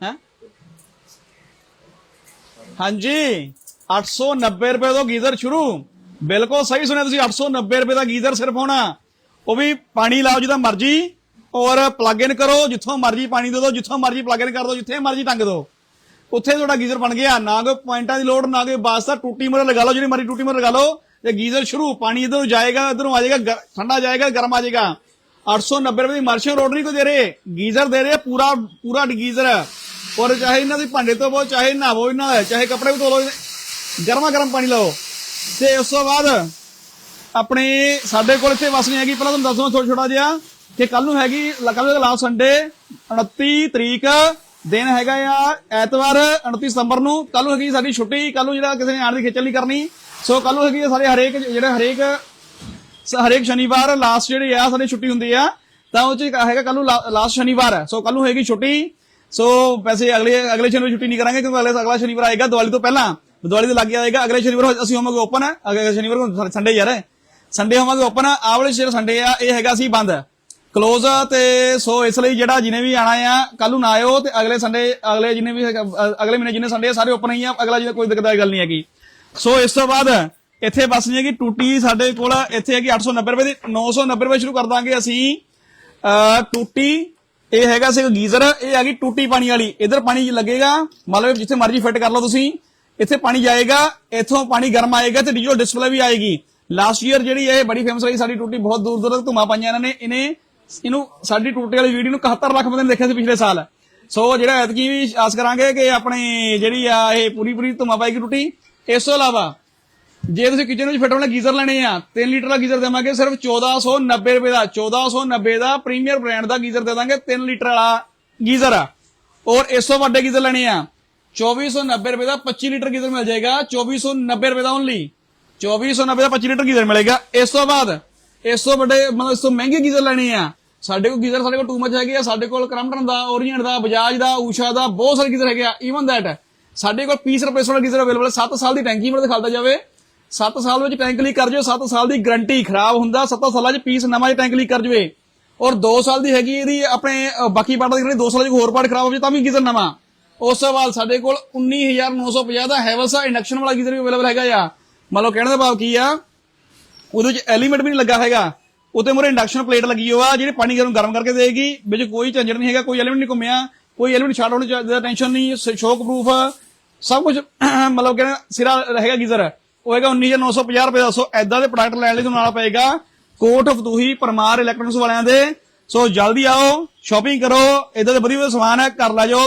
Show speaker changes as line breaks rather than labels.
ਹੈ ਹਾਂਜੀ 890 ਰੁਪਏ ਤੋਂ ਗੀਜ਼ਰ ਸ਼ੁਰੂ ਬਿਲਕੁਲ ਸਹੀ ਸੁਣਿਆ ਤੁਸੀਂ 890 ਰੁਪਏ ਦਾ ਗੀਜ਼ਰ ਸਿਰਫ ਹੋਣਾ ਉਹ ਵੀ ਪਾਣੀ ਲਾਓ ਜਿੱਦਾਂ ਮਰਜ਼ੀ ਔਰ ਪਲੱਗ ਇਨ ਕਰੋ ਜਿੱਥੋਂ ਮਰਜ਼ੀ ਪਾਣੀ ਦੇ ਦਿਓ ਜਿੱਥੋਂ ਮਰਜ਼ੀ ਪਲੱਗ ਇਨ ਕਰ ਦਿਓ ਜਿੱਥੇ ਮਰਜ਼ੀ ਟੰਗ ਦਿਓ ਉੱਥੇ ਤੁਹਾਡਾ ਗੀਜ਼ਰ ਬਣ ਗਿਆ ਨਾ ਕੋਈ ਪੁਆਇੰਟਾਂ ਦੀ ਲੋੜ ਨਾ ਕੋਈ ਵਾਸਤਾ ਟੂਟੀ ਮਰ ਲਗਾ ਲਓ ਜਿਹੜੀ ਮਰਜ਼ੀ ਟੂਟੀ ਮਰ ਲਗਾ ਲਓ ਤੇ ਗੀਜ਼ਰ ਸ਼ੁਰੂ ਪਾਣੀ ਇਧਰੋਂ ਜਾਏਗਾ ਇਧਰੋਂ ਆ ਜਾਏਗਾ ਗ- ਠੰਡਾ ਜਾਏਗਾ ਗਰਮ ਆ ਜਾਏਗਾ 890 ਰੁਪਏ ਦੀ ਮਾਰਸ਼ਲ ਰੋਡ ਨਹੀਂ ਕੋ ਦੇ ਰਹੇ ਗੀਜ਼ਰ ਦੇ ਰਹੇ ਪੂਰਾ ਪੂਰਾ ਗੀਜ਼ਰ ਔਰ ਚਾਹੇ ਇਹਨਾਂ ਦੀ ਭਾਂਡੇ ਤੋਂ ਬਹੁਤ ਚਾਹੇ ਨਹਾਵੋ, ਇਹਨਾਂ ਦਾ, ਚਾਹੇ ਕੱਪੜੇ ਵੀ ਧੋ ਲਓ, ਗਰਮਾ ਗਰਮ ਪਾਣੀ ਲਾਓ। ਤੇ ਉਸ ਤੋਂ ਬਾਅਦ ਆਪਣੇ ਸਾਡੇ ਕੋਲ ਇੱਥੇ ਵਸ ਨਹੀਂ ਹੈਗੀ। ਪਹਿਲਾਂ ਤੁਹਾਨੂੰ ਦੱਸਦਾ ਥੋੜਾ ਛੋਟਾ ਜਿਹਾ ਕਿ ਕੱਲ ਨੂੰ ਹੈਗੀ ਕੱਲ ਨੂੰ ਲਾਸਟ ਸੰਡੇ 29 ਤਰੀਕ। ਦਿਨ ਹੈਗਾ ਆ ਐਤਵਾਰ 29 ਸਤੰਬਰ ਨੂੰ। ਕੱਲ ਨੂੰ ਹੈਗੀ ਸਾਡੀ ਛੁੱਟੀ ਕੱਲ ਨੂੰ ਜਿਹੜਾ ਕਿਸੇ ਨੇ ਆਣ ਦੀ ਖੇਚਲ ਨਹੀਂ ਕਰਨੀ। ਸੋ ਕੱਲ ਨੂੰ ਹੈਗੀ ਆ ਸਾਰੇ ਹਰੇਕ, ਜਿਹੜੇ ਹਰੇਕ, ਸ- ਹਰੇਕ ਸ਼ਨੀਵਾਰ ਲਾਸਟ ਜਿਹੜੀ ਆ, ਸਾਡੀ ਛੁੱਟੀ ਹੁੰਦੀ ਆ, ਤਾਂ ਉਹ ਚ ਹੈਗਾ ਕੱਲ ਨੂੰ ਲਾਸਟ ਸ਼ਨੀਵਾਰ। ਹੈ ਸੋ ਕੱਲ ਨੂੰ ਹੈਗੀ ਛੁੱਟੀ। ਸੋ ਵੈਸੇ ਅਗਲੇ ਅਗਲੇ ਸ਼ਨੀਵਾਰ ਛੁੱਟੀ ਨਹੀਂ ਕਰਾਂਗੇ ਕਿਉਂਕਿ ਅਗਲੇ ਅਗਲਾ ਸ਼ਨੀਵਾਰ ਆਏਗਾ ਦੀਵਾਲੀ ਤੋਂ ਪਹਿਲਾਂ। ਦੀਵਾਲੀ ਦੇ ਲੱਗ ਆਏਗਾ, ਅਗਲੇ ਸ਼ਨੀਵਾਰ ਅਸੀਂ ਹੋਵਾਂਗੇ ਓਪਨ ਅਗਲੇ ਸ਼ਨੀਵਾਰ ਸੰਡੇ ਯਾਰ। ਸੰਡੇ ਹੋਵਾਂਗੇ ਓਪਨ ਆਹ ਵਾਲੇ ਸੰਡੇ ਆ, ਇਹ ਹੈਗਾ ਸੀ ਬੰਦ। ਕਲੋਜ਼ ਤੇ ਸੋ ਇਸ ਲਈ ਜਿਹੜਾ ਜਿਹਨੇ ਵੀ ਆਣਾ ਆ ਕੱਲ ਨੂੰ ਨਾ ਆਇਓ ਤੇ ਅਗਲੇ ਸੰਡੇ ਅਗਲੇ ਜਿਹਨੇ ਵੀ ਅਗਲੇ ਮਹੀਨੇ ਜਿਹਨੇ ਸੰਡੇ ਆ, ਸਾਰੇ ਓਪਨ ਹੀ ਆ, ਅਗਲਾ ਜਿਹਦਾ ਕੋਈ ਦਿੱਕਤ ਵਾਲੀ ਗੱਲ ਨਹੀਂ ਹੈਗੀ। ਸੋ ਇਸ ਤੋਂ ਬਾਅਦ ਇੱਥੇ ਬਸ ਨਹੀਂ ਹੈਗੀ, ਟੂਟੀ ਸਾਡੇ ਕੋਲ ਇੱਥੇ ਹੈਗੀ 890 ਰੁਪਏ ਦੀ 990 ਰੁਪਏ ਸ਼ੁਰੂ ਕਰ ਦਾਂਗੇ ਅਸੀਂ। ਅ, ਟੂਟੀ ਇਹ ਹੈਗਾ ਸੀ ਗੀਜ਼ਰ, ਇਹ ਹੈਗੀ ਟੂਟੀ ਪਾਣੀ ਵਾਲੀ। ਇਧਰ ਪਾਣੀ ਲੱਗੇਗਾ ਮਤਲਬ ਜਿੱਥੇ ਮਰਜ਼ੀ ਫਿੱਟ ਕਰ ਲਓ ਤੁਸੀਂ। ਇੱਥੇ ਪਾਣੀ ਜਾਏਗਾ, ਇੱਥੋਂ ਪਾਣੀ ਗਰਮ ਆਏਗਾ ਤੇ ਡਿਜੀਟਲ ਡਿਸਪਲੇ ਵੀ ਆਏਗੀ। ਲਾਸਟ ਈਅਰ ਜਿਹੜੀ ਇਹ ਬੜੀ ਫੇਮਸ ਰਹੀ ਸਾਡੀ ਟੂਟੀ, ਬਹੁਤ ਦੂਰ ਦੂਰ ਤੱਕ ਧੁਮਾ ਪਾਈਆਂ ਇਹਨਾਂ ਨੇ। ਇਹਨੇ ਇਹਨੂੰ ਸਾਡੀ ਟੂਟੀ ਵਾਲੀ ਵੀਡੀਓ ਨੂੰ 71 ਲੱਖ ਬੰਦੇ ਨੇ ਦੇਖਿਆ ਸੀ ਪਿਛਲੇ ਸਾਲ। ਸੋ ਜਿਹੜਾ ਐਤਕੀ ਵੀ ਆਸ ਕਰਾਂਗੇ ਕਿ ਆਪਣੇ ਜਿਹੜੀ ਆ ਇਹ ਪੂਰੀ ਪੂਰੀ ਧੁਮਾ ਪਾਏਗੀ ਟੂਟੀ, ਇਸ ਤੋਂ ਇਲਾਵਾ ਜੇ ਤੁਸੀਂ ਕਿਚਨ ਵਿੱਚ ਫਿੱਟ ਵਾਲੇ ਗੀਜ਼ਰ ਲੈਣੇ ਆ 3 ਲੀਟਰ ਦਾ ਗੀਜ਼ਰ ਦੇਵਾਂਗੇ, ਸਿਰਫ 1490 ਰੁਪਏ ਦਾ 1490 ਦਾ ਪ੍ਰੀਮੀਅਰ ਬ੍ਰਾਂਡ ਦਾ ਗੀਜ਼ਰ ਦੇ ਦਾਂਗੇ 3 ਲੀਟਰ ਵਾਲਾ ਗੀਜ਼ਰ। ਆ ਔਰ ਇਸ ਤੋਂ ਵੱਡੇ ਗੀਜ਼ਰ ਲੈਣੇ ਆ 2490 ਰੁਪਏ ਦਾ 25 ਲੀਟਰ ਗੀਜ਼ਰ ਮਿਲ ਜਾਏਗਾ 2490 ਰੁਪਏ ਦਾ ਓਨਲੀ 2490 ਦਾ 25 ਲੀਟਰ ਗੀਜ਼ਰ ਮਿਲੇਗਾ। ਇਸ ਤੋਂ ਬਾਅਦ, ਇਸ ਤੋਂ ਵੱਡੇ, ਮਤਲਬ ਇਸ ਤੋਂ ਮਹਿੰਗੇ ਗੀਜ਼ਰ ਲੈਣੇ ਆ, ਸਾਡੇ ਕੋਲ ਗੀਜ਼ਰ ਸਾਡੇ ਕੋਲ ਟੂ ਮੱਚ ਹੈਗੇ ਆ, ਸਾਡੇ ਕੋਲ ਕ੍ਰਮਟਨ ਦਾ ਓਰੀਐਂਟ ਦਾ, ਬਜਾਜ ਦਾ, ਊਸ਼ਾ ਦਾ, ਬਹੁਤ ਸਾਰੇ ਗੀਜ਼ਰ ਹੈਗੇ ਆ ਈਵਨ ਦੈਟ ਸਾਡੇ ਕੋਲ ਪੀਸ ਰਿਪਲੇਸਮੈਂਟ ਗੀਜ਼ਰ ਅਵੇਲੇਬਲ ਹੈ 7 ਸਾਲ ਦੀ ਟੈਂਕੀ ਮੇਰੇ ਦਿਖਾਉਂਦਾ ਜਾਵੇ 7 ਸਾਲ ਵਿੱਚ ਟੈਂਕ ਲੀਕ ਕਰ ਜਾਓ 7 ਸਾਲ ਦੀ ਗਾਰੰਟੀ ਖਰਾਬ ਹੁੰਦਾ 7 ਸਾਲਾਂ 'ਚ ਪੀਸ ਨਵਾਂ ਜਿਹਾ ਟੈਂਕ ਲੀਕ ਕਰ ਜਵੇ। ਔਰ 2 ਸਾਲ ਦੀ ਹੈਗੀ ਇਹਦੀ ਆਪਣੇ ਬਾਕੀ ਪਾਰਟ ਦੀ 2 ਸਾਲ 'ਚ ਹੋਰ ਪਾਰਟ ਖਰਾਬ ਹੋ ਜਾਵੇ, ਤਾਂ ਵੀ ਗੀਜ਼ਰ ਨਵਾਂ ਉਸ ਤੋਂ ਬਾਅਦ ਸਾਡੇ ਕੋਲ 19950 ਦਾ ਹੈਵਲਸ ਇੰਡਕਸ਼ਨ ਵਾਲਾ ਗੀਜ਼ਰ ਵੀ ਅਵੇਲੇਬਲ ਹੈਗਾ ਆ। ਮੰਨ ਲਓ ਕਹਿਣ ਦਾ ਭਾਵ ਕੀ ਆ? ਉਹਦੇ ਵਿੱਚ ਐਲੀਮੈਂਟ ਵੀ ਨਹੀਂ ਲੱਗਾ ਹੈਗਾ। ਉਤੇ ਮੋਰੇ ਇੰਡਕਸ਼ਨ ਪਲੇਟ ਲੱਗੀ ਹੋਆ, ਜਿਹੜੀ ਪਾਣੀ ਗਰਮ ਗਰਮ ਕਰਕੇ ਦੇਗੀ ਵਿੱਚ ਕੋਈ ਝੰਜੜ ਨਹੀਂ ਹੈਗਾ, ਕੋਈ ਐਲੀਮੈਂਟ ਨਹੀਂ ਘੁੰਮਿਆ, ਕੋਈ ਐਲੀਮੈਂਟ ਛੱਡ ਹੋਣ ਦੀ ਟੈਨਸ਼ਨ ਨਹੀਂ ਸ਼ੋਕ ਪ੍ਰੂਫ ਸਭ ਕੁਝ ਮਤਲਬ ਕਿ ਸਿਰਾ ਰਹੇਗਾ ਗੀਜ਼ਰ। ਉਹ ਹੈਗਾ 19950 ਰੁਪਏ ਦਾ ਸੋ ਐਦਾਂ ਦੇ ਪ੍ਰੋਡਕਟ ਲੈਣ ਲਈ ਤੁਹਾਨੂੰ ਨਾਲ ਪਏਗਾ ਕੋਟ ਫਤੂਹੀ ਪਰਮਾਰ ਇਲੈਕਟ੍ਰੋਨਿਕਸ ਵਾਲਿਆਂ ਦੇ। ਸੋ ਜਲਦੀ ਆਓ ਸ਼ਾਪਿੰਗ ਕਰੋ ਇਦਾਂ ਦੇ ਵਧੀਆ ਵਧੀਆ ਸਮਾਨ ਹੈ ਕਰ ਲੈ ਜਾਓ